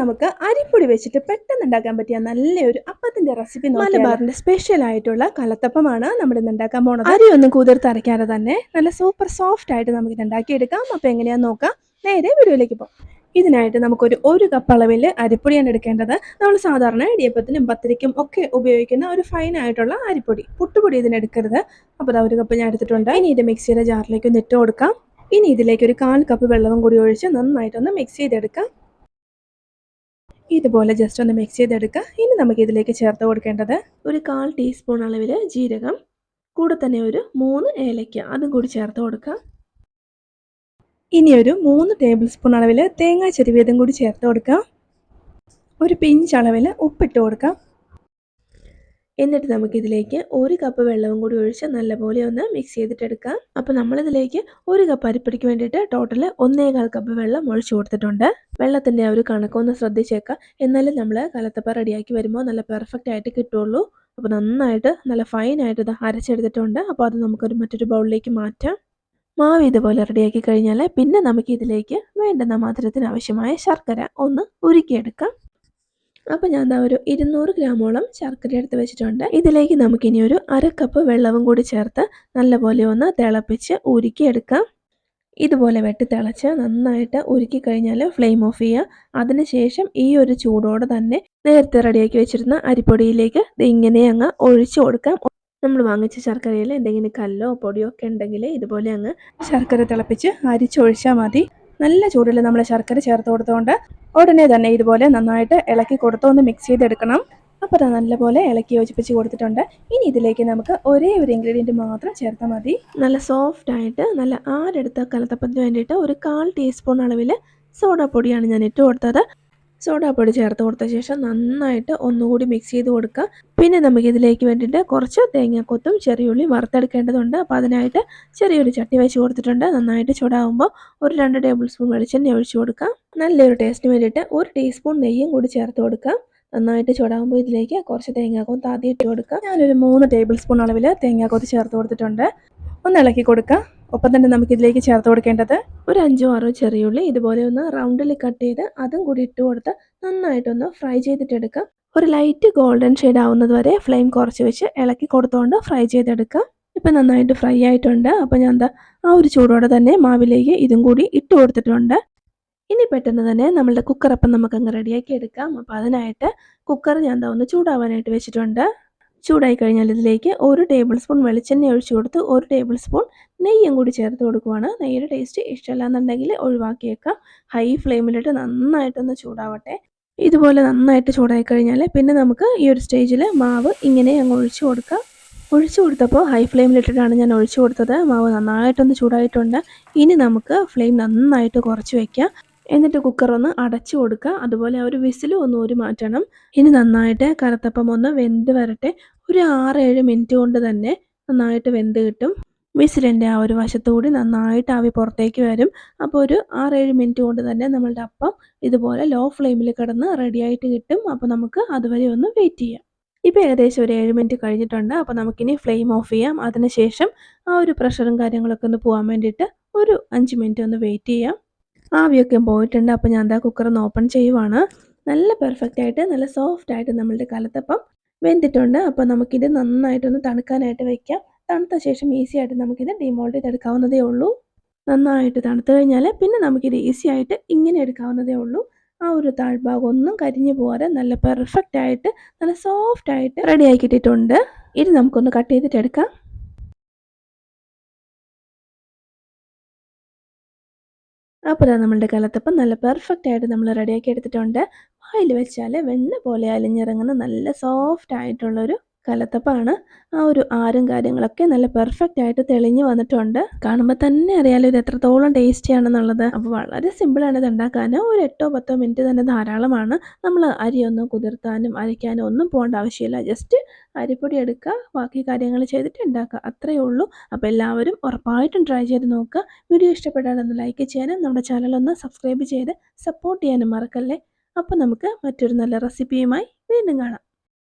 നമുക്ക് അരിപ്പൊടി വെച്ചിട്ട് പെട്ടെന്ന് ഉണ്ടാക്കാൻ പറ്റിയ നല്ലൊരു അപ്പത്തിന്റെ റെസിപ്പി മലബാറിന്റെ സ്പെഷ്യൽ ആയിട്ടുള്ള കലത്തപ്പമാണ് നമ്മൾ ഇന്ന് ഉണ്ടാക്കാൻ പോണത്. അരി ഒന്നും കൂതിർത്ത് അരയ്ക്കാതെ തന്നെ നല്ല സൂപ്പർ സോഫ്റ്റ് ആയിട്ട് നമുക്ക് ഇത് ഉണ്ടാക്കിയെടുക്കാം. അപ്പോൾ എങ്ങനെയാന്ന് നോക്കാം. നേരെ വീഡിയോയിലേക്ക് പോകാം. ഇതിനായിട്ട് നമുക്കൊരു ഒരു കപ്പ് അളവിൽ അരിപ്പൊടിയാണ് എടുക്കേണ്ടത്. നമ്മൾ സാധാരണ ഇടിയപ്പത്തിനും പത്തിരിക്കും ഒക്കെ ഉപയോഗിക്കുന്ന ഒരു ഫൈൻ ആയിട്ടുള്ള അരിപ്പൊടി. പുട്ടുപൊടി ഇതിനെടുക്കരുത് അപ്പോൾ ഒരു കപ്പ് ഞാൻ എടുത്തിട്ടുണ്ട്. ഇനി ഇത് മിക്സിയുടെ ജാറിലേക്ക് ഒന്ന് ഇട്ട് കൊടുക്കാം. ഇനി ഇതിലേക്ക് ഒരു കാൽ കപ്പ് വെള്ളവും കൂടി ഒഴിച്ച് നന്നായിട്ടൊന്ന് മിക്സ് ചെയ്തെടുക്കാം. ഇതുപോലെ ജസ്റ്റ് ഒന്ന് മിക്സ് ചെയ്തെടുക്കുക ഇനി നമുക്ക് ഇതിലേക്ക് ചേർത്ത് കൊടുക്കേണ്ടത് ഒരു കാൽ ടീസ്പൂൺ അളവിൽ ജീരകം കൂടെ തന്നെ ഒരു മൂന്ന് ഏലയ്ക്ക. അതും കൂടി ചേർത്ത് കൊടുക്കുക ഇനി ഒരു മൂന്ന് ടേബിൾ സ്പൂൺ അളവിൽ തേങ്ങാ ചെരുവിയതും കൂടി ചേർത്ത് കൊടുക്കുക ഒരു പിഞ്ച് അളവിൽ ഉപ്പിട്ട് കൊടുക്കാം. എന്നിട്ട് നമുക്കിതിലേക്ക് ഒരു കപ്പ് വെള്ളവും കൂടി ഒഴിച്ച് നല്ലപോലെ ഒന്ന് മിക്സ് ചെയ്തിട്ടെടുക്കാം. അപ്പോൾ നമ്മളിതിലേക്ക് ഒരു കപ്പ് അരിപ്പടിക്ക് വേണ്ടിയിട്ട് ടോട്ടൽ ഒന്നേകാൽ കപ്പ് വെള്ളം ഒഴിച്ചു കൊടുത്തിട്ടുണ്ട്. വെള്ളത്തിന്റെ ആ ഒരു കണക്കൊന്ന് ശ്രദ്ധിച്ചേക്കാം. എന്നാലും നമ്മൾ കലത്തപ്പ റെഡിയാക്കി വരുമ്പോൾ നല്ല പെർഫെക്റ്റ് ആയിട്ട് കിട്ടുള്ളൂ. അപ്പോൾ നന്നായിട്ട് നല്ല ഫൈനായിട്ട് ഇത് അരച്ചെടുത്തിട്ടുണ്ട്. അപ്പോൾ അത് നമുക്കൊരു മറ്റൊരു ബൗളിലേക്ക് മാറ്റാം. മാവ് ഇതുപോലെ റെഡിയാക്കി കഴിഞ്ഞാൽ പിന്നെ നമുക്ക് ഇതിലേക്ക് വേണ്ടുന്ന മധുരത്തിന് ആവശ്യമായ ശർക്കര ഒന്ന് ഉരുക്കിയെടുക്കാം. അപ്പോൾ ഞാൻ ദാ ഒരു ഇരുന്നൂറ് ഗ്രാമോളം ശർക്കര എടുത്ത് വെച്ചിട്ടുണ്ട്. ഇതിലേക്ക് നമുക്കിനി ഒരു അര കപ്പ് വെള്ളവും കൂടി ചേർത്ത് നല്ലപോലെ ഒന്ന് തിളപ്പിച്ച് ഉരുക്കിയെടുക്കാം. ഇതുപോലെ വെട്ടി തിളച്ച് നന്നായിട്ട് ഉരുക്കി കഴിഞ്ഞാൽ ഫ്ലെയിം ഓഫ് ചെയ്യുക. അതിനുശേഷം ഈ ഒരു ചൂടോടെ തന്നെ നേരത്തെ റെഡിയാക്കി വെച്ചിരുന്ന അരിപ്പൊടിയിലേക്ക് ഇങ്ങനെ അങ്ങ് ഒഴിച്ചു കൊടുക്കാം. നമ്മൾ വാങ്ങിച്ച ശർക്കരയിൽ എന്തെങ്കിലും കല്ലോ പൊടിയോ ഒക്കെ ഉണ്ടെങ്കിൽ ഇതുപോലെ അങ്ങ് ശർക്കര തിളപ്പിച്ച് അരിച്ചൊഴിച്ചാൽ മതി. നല്ല ചൂടിൽ നമ്മൾ ശർക്കര ചേർത്ത് കൊടുത്തുകൊണ്ട് ഉടനെ തന്നെ ഇതുപോലെ നന്നായിട്ട് ഇളക്കി കൊടുത്ത് ഒന്ന് മിക്സ് ചെയ്തെടുക്കണം. അപ്പോൾ അത് നല്ലപോലെ ഇളക്കി യോജിപ്പിച്ച് കൊടുത്തിട്ടുണ്ട്. ഇനി ഇതിലേക്ക് നമുക്ക് ഒരേ ഒരു ഇൻഗ്രീഡിയന്റ് മാത്രം ചേർത്താൽ മതി. നല്ല സോഫ്റ്റ് ആയിട്ട് നല്ല ആരെടുത്ത കലത്തപ്പത്തിന് വേണ്ടിയിട്ട് ഒരു കാൽ ടീസ്പൂൺ അളവിൽ സോഡാപ്പൊടിയാണ് ഞാൻ ഇട്ട് കൊടുത്തത്. സോഡാപ്പൊടി ചേർത്ത് കൊടുത്ത ശേഷം നന്നായിട്ട് ഒന്നുകൂടി മിക്സ് ചെയ്ത് കൊടുക്കുക പിന്നെ നമുക്ക് ഇതിലേക്ക് വേണ്ടിയിട്ട് കുറച്ച് തേങ്ങാക്കൊത്തും ചെറിയുള്ളിയും വറുത്തെടുക്കേണ്ടതുണ്ട്. അപ്പോൾ അതിനായിട്ട് ചെറിയൊരു ചട്ടി വെച്ച് കൊടുത്തിട്ടുണ്ട്. നന്നായിട്ട് ചൂടാകുമ്പോൾ ഒരു രണ്ട് ടേബിൾ സ്പൂൺ വെളിച്ചെണ്ണ ഒഴിച്ചു കൊടുക്കാം. നല്ലൊരു ടേസ്റ്റിന് വേണ്ടിയിട്ട് ഒരു ടീസ്പൂൺ നെയ്യും കൂടി ചേർത്ത് കൊടുക്കാം. നന്നായിട്ട് ചൂടാകുമ്പോൾ ഇതിലേക്ക് കുറച്ച് തേങ്ങാക്കൊത്ത് ആദ്യം ഇട്ട് കൊടുക്കാം. ഞാനൊരു മൂന്ന് ടേബിൾ സ്പൂൺ അളവിൽ തേങ്ങാക്കൊത്ത് ചേർത്ത് കൊടുത്തിട്ടുണ്ട്. ഒന്ന് ഇളക്കി കൊടുക്കാം. ഒപ്പം തന്നെ നമുക്ക് ഇതിലേക്ക് ചേർത്ത് കൊടുക്കേണ്ടത് ഒരു അഞ്ചോ ആറോ ചെറിയുള്ളി ഇതുപോലെ ഒന്ന് റൗണ്ടിൽ കട്ട് ചെയ്ത് അതും കൂടി ഇട്ട് കൊടുത്ത് നന്നായിട്ടൊന്ന് ഫ്രൈ ചെയ്തിട്ടെടുക്കാം. ഒരു ലൈറ്റ് ഗോൾഡൻ ഷെയ്ഡ് ആവുന്നത് വരെ ഫ്ലെയിം കുറച്ച് വെച്ച് ഇളക്കി കൊടുത്തുകൊണ്ട് ഫ്രൈ ചെയ്തെടുക്കാം. ഇപ്പം നന്നായിട്ട് ഫ്രൈ ആയിട്ടുണ്ട്. അപ്പോൾ ഞാൻ എന്താ ആ ഒരു ചൂടോടെ തന്നെ മാവിലേക്ക് ഇതും കൂടി ഇട്ട് കൊടുത്തിട്ടുണ്ട്. ഇനി പെട്ടെന്ന് തന്നെ നമ്മളുടെ കുക്കറപ്പം നമുക്ക് അങ്ങ് റെഡിയാക്കി എടുക്കാം. അപ്പോൾ അതിനായിട്ട് കുക്കർ ഞാൻ എന്താ ഒന്ന് ചൂടാവാനായിട്ട് വെച്ചിട്ടുണ്ട്. ചൂടായി കഴിഞ്ഞാൽ ഇതിലേക്ക് ഒരു ടേബിൾ സ്പൂൺ വെളിച്ചെണ്ണ ഒഴിച്ചു കൊടുത്ത് ഒരു ടേബിൾ സ്പൂൺ നെയ്യും കൂടി ചേർത്ത് കൊടുക്കുവാണ്. നെയ്യുടെ ടേസ്റ്റ് ഇഷ്ടമല്ലാന്നുണ്ടെങ്കിൽ ഒഴിവാക്കിയേക്കാം. ഹൈ ഫ്ലെയിമിലിട്ട് നന്നായിട്ടൊന്ന് ചൂടാവട്ടെ. ഇതുപോലെ നന്നായിട്ട് ചൂടായി കഴിഞ്ഞാൽ പിന്നെ നമുക്ക് ഈ ഒരു സ്റ്റേജിൽ മാവ് ഇങ്ങനെ അങ്ങ് ഒഴിച്ചു കൊടുക്കാം. ഒഴിച്ചു കൊടുത്തപ്പോൾ ഹൈ ഫ്ലെയിമിലിട്ടിട്ടാണ് ഞാൻ ഒഴിച്ചു കൊടുത്തത്. മാവ് നന്നായിട്ടൊന്ന് ചൂടായിട്ടുണ്ട്. ഇനി നമുക്ക് ഫ്ലെയിം നന്നായിട്ട് കുറച്ച് വയ്ക്കാം എന്നിട്ട് കുക്കർ ഒന്ന് അടച്ചു കൊടുക്കുക അതുപോലെ ആ ഒരു വിസിലും ഒന്ന് ഒരു മാറ്റണം. ഇനി നന്നായിട്ട് കറുത്തപ്പം ഒന്ന് വെന്ത് വരട്ടെ. ഒരു ആറ് ഏഴ് മിനിറ്റ് കൊണ്ട് തന്നെ നന്നായിട്ട് വെന്ത് കിട്ടും. വിസിലിന്റെ ആ ഒരു വശത്തുകൂടി നന്നായിട്ട് ആവി പുറത്തേക്ക് വരും. അപ്പോൾ ഒരു ആറേഴ് മിനിറ്റ് കൊണ്ട് തന്നെ നമ്മളുടെ അപ്പം ഇതുപോലെ ലോ ഫ്ലെയിമിൽ കിടന്ന് റെഡിയായിട്ട് കിട്ടും. അപ്പോൾ നമുക്ക് അതുവരെ ഒന്ന് വെയിറ്റ് ചെയ്യാം. ഇപ്പോൾ ഏകദേശം ഒരു ഏഴ് മിനിറ്റ് കഴിഞ്ഞിട്ടുണ്ട്. അപ്പോൾ നമുക്കിനി ഫ്ലെയിം ഓഫ് ചെയ്യാം. അതിനുശേഷം ആ ഒരു പ്രഷറും കാര്യങ്ങളൊക്കെ ഒന്ന് പോകാൻ വേണ്ടിയിട്ട് ഒരു അഞ്ച് മിനിറ്റ് ഒന്ന് വെയിറ്റ് ചെയ്യാം. ആവിയൊക്കെ പോയിട്ടുണ്ട്. അപ്പോൾ ഞാൻ എന്താ കുക്കർ ഒന്ന് ഓപ്പൺ ചെയ്യുവാണ്. നല്ല പെർഫെക്റ്റ് ആയിട്ട് നല്ല സോഫ്റ്റ് ആയിട്ട് നമ്മളുടെ കലത്തപ്പം വെന്തിട്ടുണ്ട്. അപ്പോൾ നമുക്കിത് നന്നായിട്ടൊന്ന് തണുക്കാനായിട്ട് വയ്ക്കാം തണുത്ത ശേഷം ഈസി ആയിട്ട് നമുക്കിത് ഡിമോൾഡ് ചെയ്തെടുക്കാവുന്നതേ ഉള്ളൂ. നന്നായിട്ട് തണുത്ത് കഴിഞ്ഞാൽ പിന്നെ നമുക്കിത് ഈസി ആയിട്ട് ഇങ്ങനെ എടുക്കാവുന്നതേ ഉള്ളൂ. ആ ഒരു താഴ്ഭാഗം ഒന്നും കരിഞ്ഞു പോകാതെ നല്ല പെർഫെക്റ്റ് ആയിട്ട് നല്ല സോഫ്റ്റ് ആയിട്ട് റെഡി ആക്കിയിട്ടിട്ടുണ്ട് ഇത് നമുക്കൊന്ന് കട്ട് ചെയ്തിട്ട് എടുക്കാം. അപ്പോൾ ഇതാ നമ്മളുടെ കലത്തപ്പം നല്ല പെർഫെക്റ്റ് ആയിട്ട് നമ്മൾ റെഡിയാക്കി എടുത്തിട്ടുണ്ട്. വായിൽ വെച്ചാൽ വെണ്ണ പോലെ അലിഞ്ഞിറങ്ങുന്ന നല്ല സോഫ്റ്റ് ആയിട്ടുള്ളൊരു കലത്തപ്പാണ്. ആ ഒരു ആരും കാര്യങ്ങളൊക്കെ നല്ല പെർഫെക്റ്റ് ആയിട്ട് തെളിഞ്ഞു വന്നിട്ടുണ്ട്. കാണുമ്പോൾ തന്നെ അറിയാലോ ഇത് എത്രത്തോളം ടേസ്റ്റി ആണെന്നുള്ളത്. അപ്പോൾ വളരെ സിമ്പിളാണ് ഇത് ഉണ്ടാക്കാൻ ഒരു എട്ടോ പത്തോ മിനിറ്റ് തന്നെ ധാരാളമാണ്. നമ്മൾ അരിയൊന്നും കുതിർത്താനും അരയ്ക്കാനും ഒന്നും പോകേണ്ട ആവശ്യമില്ല. ജസ്റ്റ് അരിപ്പൊടി എടുക്കുക ബാക്കി കാര്യങ്ങൾ ചെയ്തിട്ട് ഉണ്ടാക്കുക അത്രയേ ഉള്ളൂ. അപ്പോൾ എല്ലാവരും ഉറപ്പായിട്ടും ട്രൈ ചെയ്ത് നോക്കുക വീഡിയോ ഇഷ്ടപ്പെട്ടാൽ ലൈക്ക് ചെയ്യാനും നമ്മുടെ ചാനൽ ഒന്ന് സബ്സ്ക്രൈബ് ചെയ്ത് സപ്പോർട്ട് ചെയ്യാനും മറക്കല്ലേ. അപ്പോൾ നമുക്ക് മറ്റൊരു നല്ല റെസിപ്പിയുമായി വീണ്ടും കാണാം.